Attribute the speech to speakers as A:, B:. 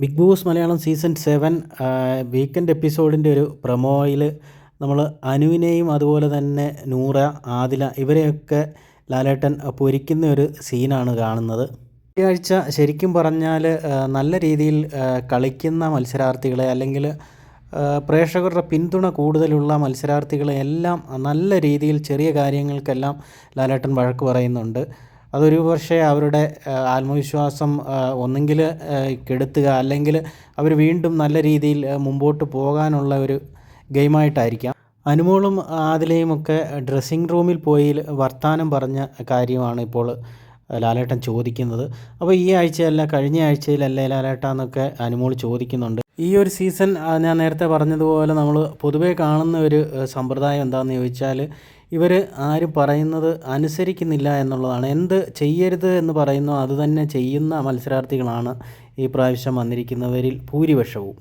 A: Big boss Malayalam season seven weekend എപ്പിസോഡിന്റെ ഒരു പ്രൊമോയിൽ നമ്മൾ അനുവിനെയും അതുപോലെ തന്നെ നൂറ ആദില ഇവരെയൊക്കെ ലാലേട്ടൻ പൊരിക്കുന്ന ഒരു സീനാണ് കാണുന്നത്. ഈ ശരിക്കും പറഞ്ഞാൽ നല്ല രീതിയിൽ കളിക്കുന്ന മത്സരാർത്ഥികളെ അല്ലെങ്കിൽ പ്രേക്ഷകരുടെ പിന്തുണ കൂടുതലുള്ള മത്സരാർത്ഥികളെ എല്ലാം നല്ല രീതിയിൽ ചെറിയ കാര്യങ്ങൾക്കെല്ലാം ലാലേട്ടൻ വഴക്ക് പറയുന്നുണ്ട്. അതൊരു പക്ഷേ അവരുടെ ആത്മവിശ്വാസം ഒന്നെങ്കിൽ കെടുത്തുക അല്ലെങ്കിൽ അവർ വീണ്ടും നല്ല രീതിയിൽ മുമ്പോട്ട് പോകാനുള്ള ഒരു ഗെയിമായിട്ടായിരിക്കാം. അനുമോളും ആദിലയും ഒക്കെ ഡ്രസ്സിങ് റൂമിൽ പോയി വർത്തമാനം പറഞ്ഞ കാര്യമാണ് ഇപ്പോൾ ലാലേട്ടൻ ചോദിക്കുന്നത്. അപ്പോൾ ഈ ആഴ്ചയല്ല കഴിഞ്ഞ ആഴ്ചയിലല്ലേ ലാലേട്ട എന്നൊക്കെ അനുമോൾ ചോദിക്കുന്നുണ്ട്. ഈ ഒരു സീസൺ ഞാൻ നേരത്തെ പറഞ്ഞതുപോലെ നമ്മൾ പൊതുവേ കാണുന്ന ഒരു സമ്പ്രദായം എന്താണെന്ന് ചോദിച്ചാൽ ഇവർ ആരും പറയുന്നത് അനുസരിക്കുന്നില്ല എന്നുള്ളതാണ്. എന്ത് ചെയ്യരുത് എന്ന് പറയുന്നോ അതുതന്നെ ചെയ്യുന്ന മത്സരാർത്ഥികളാണ് ഈ പ്രാവശ്യം വന്നിരിക്കുന്നവരിൽ ഭൂരിപക്ഷവും.